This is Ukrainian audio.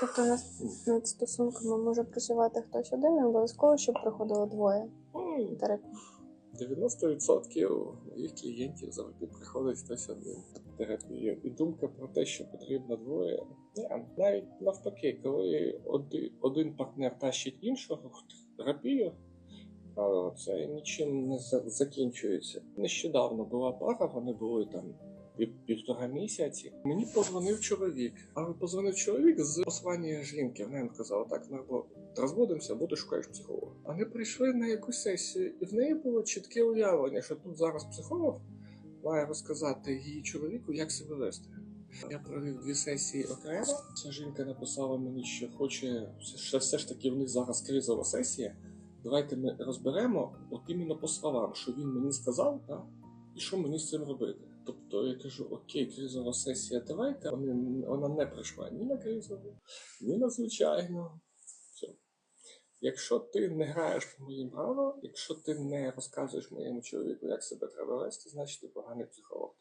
Тобто над, нас над стосунками може працювати хтось один, не обов'язково, щоб приходило двоє М, терапії. 90% моїх клієнтів завжди приходить хтось один в терапію. І думка про те, що потрібно двоє. Ні, навіть навпаки, коли один, один партнер тащить іншого в терапію, це нічим не закінчується. Нещодавно була пара, вони були там. пів- Півтора місяці мені позвонив чоловік. Але позвонив чоловік з послання жінки. Вона їм казала, так, ми розводимося, або ти шукаєш психолога. Вони прийшли на якусь сесію, і в неї було чітке уявлення, що тут зараз психолог має розказати її чоловіку, як себе вести. Я провів дві сесії окремо. Ця жінка написала мені, що хоче що все ж таки в них зараз кризова сесія. Давайте ми розберемо от іменно по словам, що він мені сказав, та, і що мені з цим робити. Тобто я кажу, окей, кризова сесія, давайте. Вона не прийшла ні на кризову, ні на звичайну. Все. Якщо ти не граєш по моїм правилам, якщо ти не розказуєш моєму чоловіку, як себе треба вести, значить ти поганий психолог.